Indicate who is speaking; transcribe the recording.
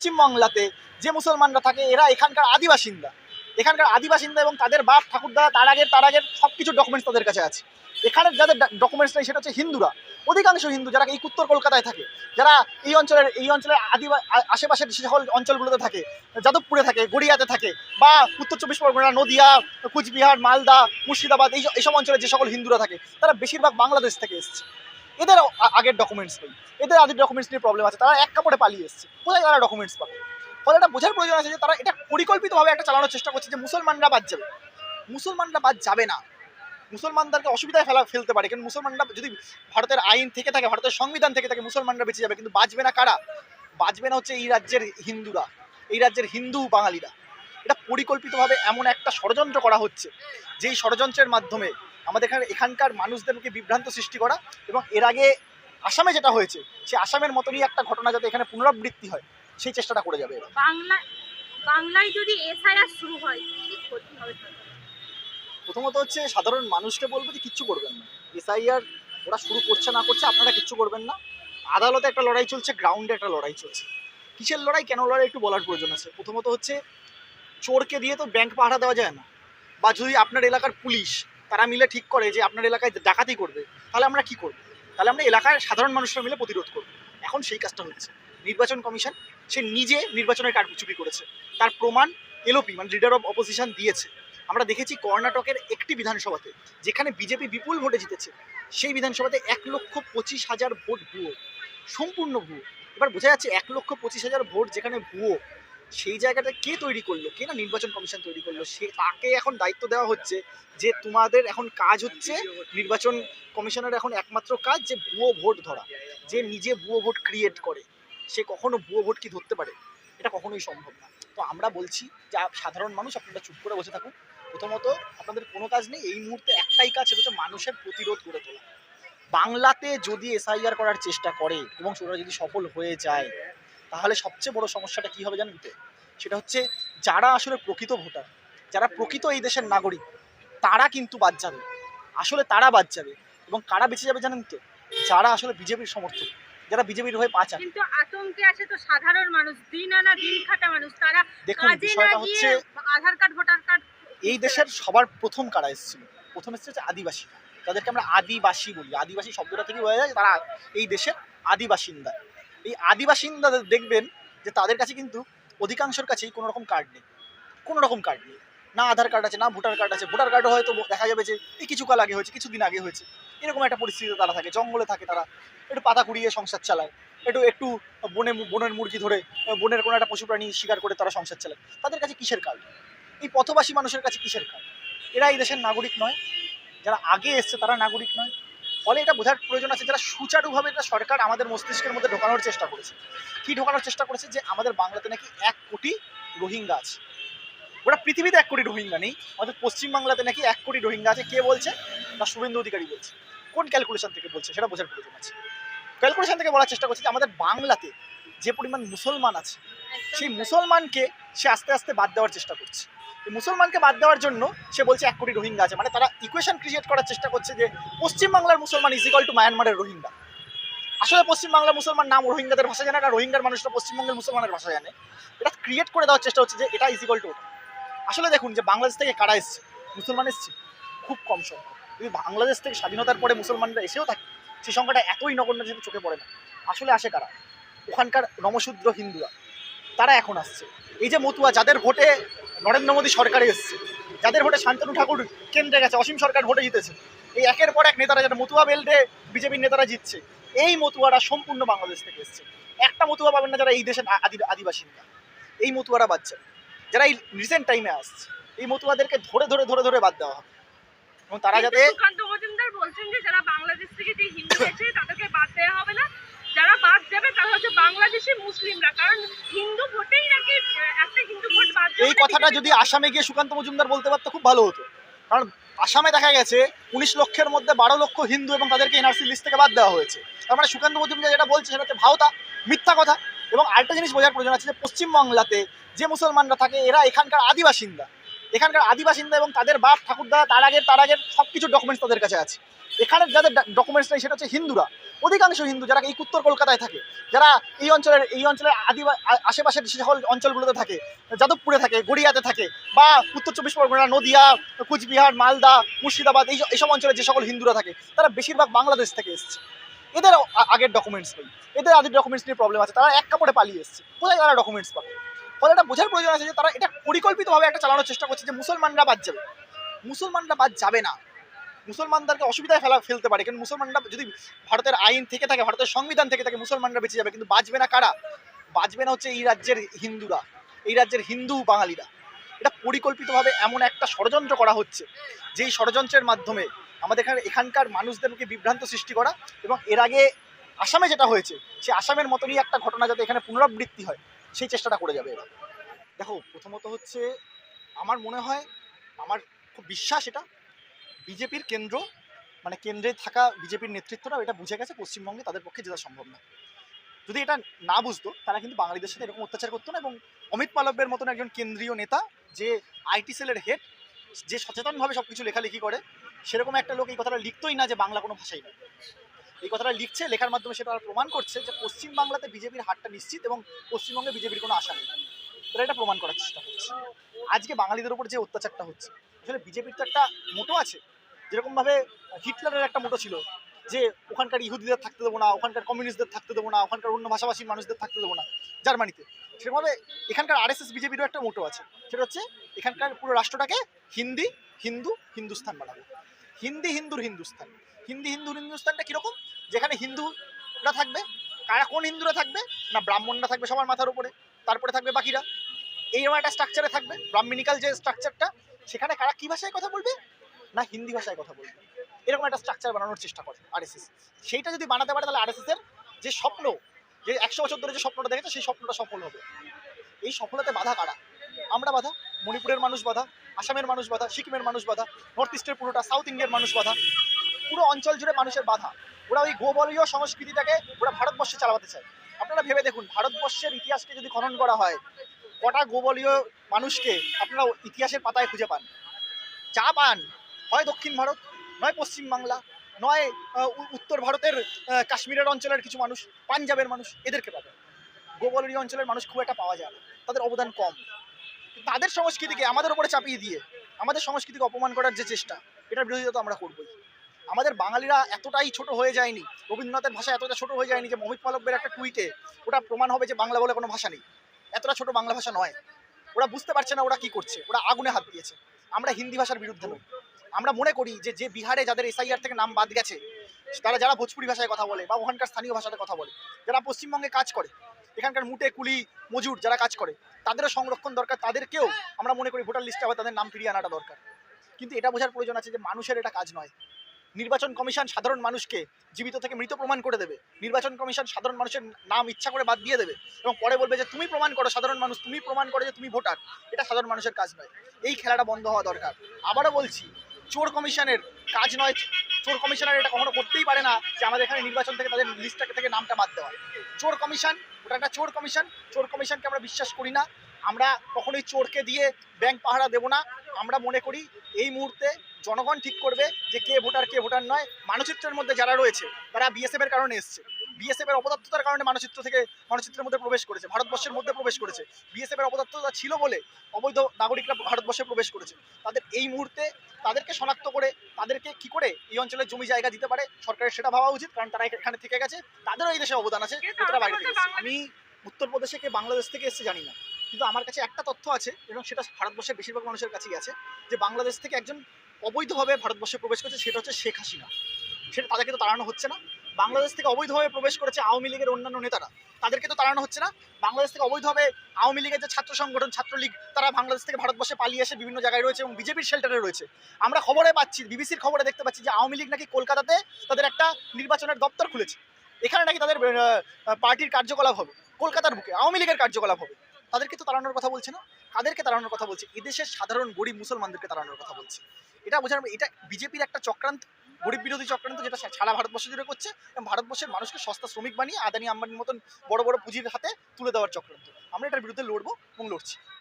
Speaker 1: পশ্চিমবাংলাতে যে মুসলমানরা থাকে, এরা এখানকার আদিবাসিন্দা। এখানকার আদিবাসিন্দা এবং তাদের বাপ, ঠাকুরদাদা তার আগের তার আগের সব কিছু ডকুমেন্টস তাদের কাছে আছে। এখানে যাদের ডকুমেন্টস নেই, সেটা হচ্ছে হিন্দুরা। অধিকাংশ হিন্দু যারা এই উত্তর কলকাতায় থাকে, যারা এই অঞ্চলের এই অঞ্চলের আদিবা আশেপাশের সকল অঞ্চলগুলোতে থাকে, যাদবপুরে থাকে, গড়িয়াতে থাকে, বা উত্তর চব্বিশ পরগনা, নদিয়া, কুচবিহার, মালদা, মুর্শিদাবাদ, এই এইসব অঞ্চলে যে সকল হিন্দুরা থাকে, তারা বেশিরভাগ বাংলাদেশ থেকে এসছে। এদের আগের ডকুমেন্টস নেই। এদের আগের ডকুমেন্টস নিয়ে প্রবলেম আছে। তারা এক কাপড়ে পালিয়ে এসছে। কোথায় তারা ডকুমেন্টস পাবে? ফলে এটা বোঝার প্রয়োজন আছে যে তারা এটা পরিকল্পিতভাবে একটা চালানোর চেষ্টা করছে যে মুসলমানরা বাদ যাবে। মুসলমানরা বাদ যাবে না। মুসলমানদেরকে অসুবিধায় ফেলা, ফেলতে পারে। কিন্তু মুসলমানরা যদি ভারতের আইন থেকে থাকে, ভারতের সংবিধান থেকে থাকে, মুসলমানরা বেঁচে যাবে। কিন্তু বাঁচবে না কারা? বাঁচবে না হচ্ছে এই রাজ্যের হিন্দুরা। এই রাজ্যের হিন্দু বাঙালিরা। এটা পরিকল্পিতভাবে এমন একটা ষড়যন্ত্র করা হচ্ছে, যেই ষড়যন্ত্রের মাধ্যমে আমাদের এখানে এখানকার মানুষদেরকে বিভ্রান্ত সৃষ্টি করা এবং এর আগে আসামে যেটা হয়েছে সে আসামের মতনই একটা ঘটনা যাতে এখানে পুনরাবৃত্তি হয় সেই চেষ্টাটা করে যাবে
Speaker 2: বাংলা বাংলায় যদি এসআইআর শুরু হয়?
Speaker 1: প্রথমত হচ্ছে সাধারণ মানুষকে বলব যে কিচ্ছু করবেন না। এসআইআর ওরা শুরু করছে না করছে আপনারা কিচ্ছু করবেন না। আদালতে একটা লড়াই চলছে গ্রাউন্ডে একটা লড়াই চলছে। কিসের লড়াই? কেন লড়াই? একটু বলার প্রয়োজন আছে। প্রথমত হচ্ছে চোরকে দিয়ে তো ব্যাংক পাহারা দেওয়া যায় না। বা যদি আপনার এলাকার পুলিশ তারা মিলে ঠিক করে যে আপনার এলাকায় ডাকাতি করবে, তাহলে আমরা কি করব? তাহলে আমরা এলাকার সাধারণ মানুষরা মিলে প্রতিরোধ করব। এখন সেই কাজটা হচ্ছে নির্বাচন কমিশন, সে নিজে নির্বাচনের কারচুপি করেছে। তার প্রমাণ এলওপি মানে লিডার অফ অপোজিশন দিয়েছে। আমরা দেখেছি কর্ণাটকের একটি বিধানসভাতে, যেখানে বিজেপি বিপুল ভোটে জিতেছে, সেই বিধানসভাতে এক লক্ষ পঁচিশ হাজার ভোট ভুয়ো। সম্পূর্ণ ভুয়ো। এবার বোঝা যাচ্ছে এক লক্ষ পঁচিশ হাজার ভোট যেখানে ভুয়ো সেই জায়গাটা কে তৈরি করল? কে না নির্বাচন কমিশন তৈরি করল? সে তাকে এখন দায়িত্ব দেওয়া হচ্ছে? যে তোমাদের এখন কাজ হচ্ছে নির্বাচন কমিশনের এখন একমাত্র কাজ যে ভুয়ো ভোট ধরা। যে নিজে ভুয়ো ভোট ক্রিয়েট করে। সে কখনো ভুয়ো ভোট কি ধরতে পারে? এটা কখনোই সম্ভব না। তো আমরা বলছি যে সাধারণ মানুষ, আপনারা চুপ করে বসে থাকুন। প্রথমত, আপনাদের কোনো কাজ নেই। এই মুহূর্তে একটাই কাজ, সেটা হচ্ছে মানুষের প্রতিরোধ গড়ে তোলা। বাংলাতে যদি এসআইআর করার চেষ্টা করে এবং সেটা যদি সফল হয়ে যায় তাহলে সবচেয়ে বড় সমস্যাটা কি হবে জানেন তো? সেটা হচ্ছে যারা আসলে প্রকৃত ভোটার যারা প্রকৃত এই দেশের নাগরিক তারা কিন্তু বাদ যাবে। আসলে তারা বাদ যাবে এবং কারা বেঁচে যাবে জানেন তো? যারা আসলে বিজেপির সমর্থক যারা বিজেপির হয়ে পাচার।
Speaker 2: কিন্তু আতঙ্কে আছে তো সাধারণ মানুষ দিন আনা দিন খাটা মানুষ। তারা
Speaker 1: দেখুন বিষয়টা হচ্ছে
Speaker 2: আধার কার্ড ভোটার কার্ড
Speaker 1: এই দেশের সবার প্রথম কারা এসেছিল? প্রথম এসেছে হচ্ছে আদিবাসী। তাদেরকে আমরা আদিবাসী বলি। আদিবাসী শব্দটা থেকে বোঝা যায় তারা এই দেশের আদিবাসিন্দা। এই আদিবাসিন্দাদের দেখবেন যে তাদের কাছে কিন্তু অধিকাংশের কাছেই কোনো রকম কার্ড নেই। কোনো রকম কার্ড নেই। না আধার কার্ড আছে, না ভোটার কার্ড আছে। ভোটার কার্ডও হয়তো দেখা যাবে যে এই কিছু কাল আগে হয়েছে, কিছুদিন আগে হয়েছে। এরকম একটা পরিস্থিতিতে তারা থাকে, জঙ্গলে থাকে তারা। একটু পাতা কুড়িয়ে সংসার চালায়। একটু একটু বনে বনের মুরগি ধরে বনের কোনো একটা পশু প্রাণী শিকার করে তারা সংসার চালায়। তাদের কাছে কিসের কার্ড এই পথবাসী মানুষের কাছে কিসের কার্ড এরা এই দেশের নাগরিক নয়। যারা আগে এসছে তারা নাগরিক নয়। ফলে এটা বোঝার প্রয়োজন আছে যারা সুচারুভাবে এটা সরকার আমাদের মস্তিষ্কের মধ্যে ঢোকানোর চেষ্টা করেছে। কি ঢোকানোর চেষ্টা করেছে যে আমাদের বাংলাতে নাকি এক কোটি রোহিঙ্গা আছে। ওরা পৃথিবীতে এক কোটি রোহিঙ্গা নেই আমাদের পশ্চিমবাংলাতে নাকি এক কোটি রোহিঙ্গা আছে। কে বলছে? না শুভেন্দু অধিকারী বলছে। কোন ক্যালকুলেশন থেকে বলছে সেটা বোঝার প্রয়োজন আছে। ক্যালকুলেশন থেকে বলার চেষ্টা করছে যে আমাদের বাংলাতে যে পরিমাণ মুসলমান আছে সেই মুসলমানকে সে আস্তে আস্তে বাদ দেওয়ার চেষ্টা করছে। মুসলমানকে বাদ দেওয়ার জন্য সে বলছে এক কোটি রোহিঙ্গা আছে। মানে তারা ইকুয়েশন ক্রিয়েট করার চেষ্টা করছে যে পশ্চিমবাংলার মুসলমান ইজ ইকাল টু মায়ানমারের রোহিঙ্গা। আসলে পশ্চিমবাংলার মুসলমান নাম রোহিঙ্গাদের ভাষা জানে না রোহিঙ্গার মানুষরা পশ্চিমবঙ্গের মুসলমানের ভাষা জানে। এটা ক্রিয়েট করে দেওয়ার চেষ্টা হচ্ছে যে এটা ইজ ইকাল টু আসলে দেখুন যে বাংলাদেশ থেকে কারা এসছে? মুসলমান এসছে? খুব কম সংখ্যক। যদি বাংলাদেশ থেকে স্বাধীনতার পরে মুসলমানরা এসেও থাকে সেই সংখ্যাটা এতই নগণ্য যেহেতু চোখে পড়ে না। আসলে আসে কারা? ওখানকার নমশূদ্র হিন্দুরা। তারা এখন আসছে। এই যে মতুয়া, যাদের ভোটে নরেন্দ্র মোদী সরকারে এসছে। যাদের ভোটে শান্তনু ঠাকুর কেন্দ্রে গেছে অসীম সরকার ভোটে জিতেছে। এই একের পর এক নেতারা যারা মতুয়া বেল্টে বিজেপির নেতারা জিতছে এই মতুয়ারা সম্পূর্ণ বাংলাদেশ থেকে এসছে। একটা মতুয়া পাবেন না যারা এই দেশের আদি আদিবাসিন্দা এই মতুয়ারা বাচ্চা যারা এই রিসেন্ট টাইমে আসছে এই মতুয়াদেরকে ধরে ধরে ধরে ধরে বাদ দেওয়া হবে। এবং তারা যাতে
Speaker 2: বলছেন যে যারা বাংলাদেশ থেকে যে হিন্দু আছে তাদেরকে বাদ দেওয়া হবে না। যারা বাদ দেবে তারা হচ্ছে বাংলাদেশি মুসলিমরা। কারণ হিন্দু ভোটেই নাকি একটা হিন্দু ভোট বাদ
Speaker 1: এই কথাটা যদি আসামে গিয়ে সুকান্ত মজুমদার বলতে পারতো খুব ভালো হতো। কারণ আসামে দেখা গেছে উনিশ লক্ষের মধ্যে বারো লক্ষ হিন্দু এবং তাদেরকে এনআরসি লিস্ট থেকে বাদ দেওয়া হয়েছে। তার মানে সুকান্ত মজুমদার যেটা বলছে সেটা হচ্ছে ভাওতা মিথ্যা কথা। এবং আরেকটা জিনিস বোঝার প্রয়োজন আছে যে পশ্চিমবাংলাতে যে মুসলমানরা থাকে এরা এখানকার আদিবাসিন্দা এখানকার আদিবাসিন্দা এবং তাদের বাপ ঠাকুরদা তার আগের তার আগের সব কিছু ডকুমেন্টস তাদের কাছে আছে। এখানে যাদের ডকুমেন্টস নেই, সেটা হচ্ছে হিন্দুরা। অধিকাংশ হিন্দু যারা এই উত্তর কলকাতায় থাকে, যারা এই অঞ্চলের এই অঞ্চলের আদিবা আশেপাশের যে সকল অঞ্চলগুলোতে থাকে, যাদবপুরে থাকে, গড়িয়াতে থাকে, বা উত্তর চব্বিশ পরগনা, নদিয়া, কুচবিহার, মালদা, মুর্শিদাবাদ, এই এইসব অঞ্চলে যে সকল হিন্দুরা থাকে, তারা বেশিরভাগ বাংলাদেশ থেকে এসছে। এদের আগের ডকুমেন্টস নেই। এদের আদির ডকুমেন্টস নিয়ে প্রবলেম আছে। তারা এক কাপড়ে পালিয়ে এসছে। কোথায় তারা ডকুমেন্টস পাবে? ফলে এটা বোঝার প্রয়োজন আছে যে তারা এটা পরিকল্পিতভাবে একটা চালানোর চেষ্টা করছে যে মুসলমানরা বাদ যাবে। মুসলমানরা বাদ যাবে না। মুসলমানদেরকে অসুবিধায় ফেলা ফেলতে পারে। কিন্তু মুসলমানরা যদি ভারতের আইন থেকে থাকে, ভারতের সংবিধান থেকে থাকে, মুসলমানরা বেঁচে যাবে। কিন্তু বাঁচবে না কারা? বাঁচবে না হচ্ছে এই রাজ্যের হিন্দুরা। এই রাজ্যের হিন্দু বাঙালিরা। এটা পরিকল্পিতভাবে এমন একটা ষড়যন্ত্র করা হচ্ছে, যেই ষড়যন্ত্রের মাধ্যমে আমাদের এখানে এখানকার মানুষদেরকে বিভ্রান্ত সৃষ্টি করা এবং এর আগে আসামে যেটা হয়েছে, সে আসামের মতনই একটা ঘটনা যাতে এখানে পুনরাবৃত্তি হয়। সেই চেষ্টাটা করে যাবে এবার। দেখো, প্রথমত হচ্ছে আমার মনে হয়, আমার খুব বিশ্বাস এটা, বিজেপির কেন্দ্র মানে কেন্দ্রে থাকা বিজেপির নেতৃত্বরা এটা বুঝে গেছে, পশ্চিমবঙ্গে তাদের পক্ষে জেতা সম্ভব না। যদি এটা না বুঝতো, তারা কিন্তু বাঙালিদের সাথে এরকম অত্যাচার করতো না এবং অমিত মালব্যের মতন একজন কেন্দ্রীয় নেতা, যে আইটি সেলের হেড যে সচেতনভাবে সব কিছু লেখালেখি করে, সেরকম একটা লোক এই কথাটা লিখতোই না যে বাংলা কোনো ভাষাই না। এই কথাটা লিখছে, লেখার মাধ্যমে সেটা প্রমাণ করছে যে পশ্চিম বাংলাতে বিজেপির হারটা নিশ্চিত এবং পশ্চিমবঙ্গে বিজেপির কোনো আশা নেই। তারা এটা প্রমাণ করার চেষ্টা করছে। আজকে বাঙালিদের উপর যে অত্যাচারটা হচ্ছে, আসলে বিজেপির তো একটা মোটো আছে। যেরকমভাবে হিটলারের একটা মোটো ছিল যে ওখানকার ইহুদিদের থাকতে দেবো না, ওখানকার কমিউনিস্টদের থাকতে দেবো না, ওখানকার অন্য ভাষাভাষীর মানুষদের থাকতে দেবো না, জার্মানিতে। সেরকমভাবে এখানকার আরএসএস, বিজেপিরও একটা মোটো আছে। সেটা হচ্ছে এখানকার পুরো রাষ্ট্রটাকে হিন্দি, হিন্দু, হিন্দুস্থান বানাবো। হিন্দি, হিন্দুর হিন্দুস্তান হিন্দি, হিন্দু, হিন্দুস্তানটা কীরকম? যেখানে হিন্দুরা থাকবে, কারা কোন হিন্দুরা থাকবে, না ব্রাহ্মণরা থাকবে সবার মাথার উপরে, তারপরে থাকবে বাকিরা। এইরকম একটা স্ট্রাকচারে থাকবে, ব্রাহ্মণিকাল যে স্ট্রাকচারটা সেখানে কারা কী ভাষায় কথা বলবে? না হিন্দি ভাষায় কথা বলবে। এরকম একটা স্ট্রাকচার বানানোর চেষ্টা করে আরএসএস সেইটা যদি বানাতে পারে, তাহলে আরএসএস এর যে স্বপ্ন, যে একশো বছর ধরে যে স্বপ্নটা দেখেছে, সেই স্বপ্নটা সফল হবে। এই সফলতাতে বাধা কারা? আমরা বাধা? মণিপুরের মানুষ বাধা, আসামের মানুষ বাধা, সিকিমের মানুষ বাধা, নর্থ ইস্টের পুরোটা, সাউথ ইন্ডিয়ার মানুষ বাধা। পুরো অঞ্চল জুড়ে মানুষের বাধা। ওরা ওই গোবলীয় সংস্কৃতিটাকে ওরা ভারতবর্ষে চালাতে চায়। আপনারা ভেবে দেখুন, ভারতবর্ষের ইতিহাসকে যদি খনন করা হয়, কটা গোবলীয় মানুষকে আপনারা ইতিহাসের পাতায় খুঁজে পান? চা পান, হয় দক্ষিণ ভারত, নয় পশ্চিম বাংলা, নয় উত্তর ভারতের কাশ্মীরের অঞ্চলের কিছু মানুষ, পাঞ্জাবের মানুষ, এদেরকে পাবেন। গোবলীয় অঞ্চলের মানুষ খুব একটা পাওয়া যায় না। তাদের অবদান কম। তাদের সংস্কৃতিকে আমাদের উপরে চাপিয়ে দিয়ে, আমাদের সংস্কৃতিকে অপমান করার যে চেষ্টা, এটার বিরোধিতা তো আমরা করবোই। আমাদের বাঙালিরা এতটাই ছোট হয়ে যায়নি, রবীন্দ্রনাথের ভাষা এতটা ছোট হয়ে যায়নি যে মহিত মালব্যের একটা টুইটে ওটা প্রমাণ হবে যে বাংলা বলে কোনো ভাষা নেই। এতটা ছোট বাংলা ভাষা নয়। ওরা বুঝতে পারছে না ওরা কি করছে, ওরা আগুনে হাত দিয়েছে। আমরা হিন্দি ভাষার বিরুদ্ধে নই। আমরা মনে করি যে যে বিহারে যাদের এসআইআর থেকে নাম বাদ গেছে, তারা যারা ভোজপুরি ভাষায় কথা বলে বা ওখানকার স্থানীয় ভাষাতে কথা বলে, যারা পশ্চিমবঙ্গে কাজ করে, এখানকার মুটে, কুলি, মজুর যারা কাজ করে, তাদেরও সংরক্ষণ দরকার, তাদেরকেও আমরা মনে করি ভোটার লিস্টে আবার তাদের নাম ফিরিয়ে আনাটা দরকার। কিন্তু এটা বোঝার প্রয়োজন আছে যে মানুষের এটা কাজ নয়। নির্বাচন কমিশন সাধারণ মানুষকে জীবিত থেকে মৃত প্রমাণ করে দেবে। নির্বাচন কমিশন সাধারণ মানুষের নাম ইচ্ছা করে বাদ দিয়ে দেবে এবং পরে বলবে যে, তুমি প্রমাণ করো, সাধারণ মানুষ, তুমি প্রমাণ করো যে তুমি ভোটার। এটা সাধারণ মানুষের কাজ নয়। এই খেলাটা বন্ধ হওয়া দরকার। আবারও বলছি, চোর কমিশনের কাজ নয়। চোর কমিশনার এটা কখনো করতেই পারে না যে, আমাদের এখানে নির্বাচন থেকে তাদের লিস্টটাকে থেকে নামটা বাদ দেওয়া। চোর কমিশন, ওটা একটা চোর কমিশন। চোর কমিশনকে আমরা বিশ্বাস করি না। আমরা কখনোই চোরকে দিয়ে ব্যাংক পাহারা দেবো না। আমরা মনে করি এই মুহূর্তে জনগণ ঠিক করবে যে কে ভোটার কে ভোটার নয়। মানচিত্রের মধ্যে যারা রয়েছে তারা বিএসএফ এর কারণে এসছে। বিএসএফ এর অপদার্থতার কারণে মানচিত্র থেকে মানচিত্রের মধ্যে প্রবেশ করেছে। ভারতবর্ষের মধ্যে প্রবেশ করেছে। বিএসএফ এর অপদার্থতা ছিল বলে অবৈধ নাগরিকরা ভারতবর্ষে প্রবেশ করেছে। তাদের এই মুহূর্তে তাদেরকে শনাক্ত করে তাদেরকে কি করে এই অঞ্চলের জমি জায়গা দিতে পারে সরকারের সেটা ভাবা উচিত কারণ তারা এখানে থেকে গেছে। তাদেরও এই দেশে অবদান আছে তারা বাইরে থেকে আমি উত্তরপ্রদেশে কে বাংলাদেশ থেকে এসেছে জানি না। কিন্তু আমার কাছে একটা তথ্য আছে এবং সেটা ভারতবর্ষের বেশিরভাগ মানুষের কাছেই আছে, যে বাংলাদেশ থেকে একজন অবৈধভাবে ভারতবর্ষে প্রবেশ করেছে, সেটা হচ্ছে শেখ হাসিনা। সেটা তাদেরকে তো তাড়ানো হচ্ছে না। বাংলাদেশ থেকে অবৈধভাবে প্রবেশ করেছে আওয়ামী লীগের অন্যান্য নেতারা। তাদেরকে তো তাড়ানো হচ্ছে না। বাংলাদেশ থেকে অবৈধভাবে আওয়ামী লীগের যে ছাত্র সংগঠন, ছাত্রলীগ, তারা বাংলাদেশ থেকে ভারতবর্ষে পালিয়ে এসে বিভিন্ন জায়গায় রয়েছে এবং বিজেপির শেল্টারে রয়েছে। আমরা খবরে পাচ্ছি, বিবিসির খবরে দেখতে পাচ্ছি যে আওয়ামী লীগ নাকি কলকাতাতে তাদের একটা নির্বাচনের দপ্তর খুলেছে। এখানে নাকি তাদের পার্টির কার্যকলাপ হবে, কলকাতার বুকে, আওয়ামী লীগের কার্যকলাপ হবে। তাদেরকে তো তাড়ানোর কথা বলছে না? কাদেরকে তাড়ানোর কথা বলছে? এদেশের সাধারণ গরিব মুসলমানদেরকে তাড়ানোর কথা বলছে। এটা বোঝার এটা বিজেপির একটা চক্রান্ত, গরিব বিরোধী চক্রান্ত যেটা সারা ভারতবর্ষ জুড়ে করছে এবং ভারতবর্ষের মানুষকে সস্তা শ্রমিক বানিয়ে আদানি আম্বানির মতন বড় বড় পুঁজির হাতে তুলে দেওয়ার চক্রান্ত। আমরা এটার বিরুদ্ধে লড়বো এবং লড়ছি।